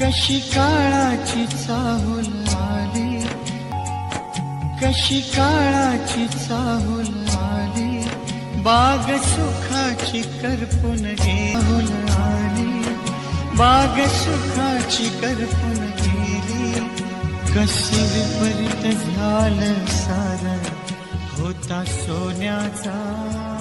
कशी काळाची चाहूल आली? कशी काळाची चाहूल आली? बाग सुखाची करपून घेऊन आली बाग सुखाची करपून गेली. कशी विपरीत झालं सार होता सोन्याचा.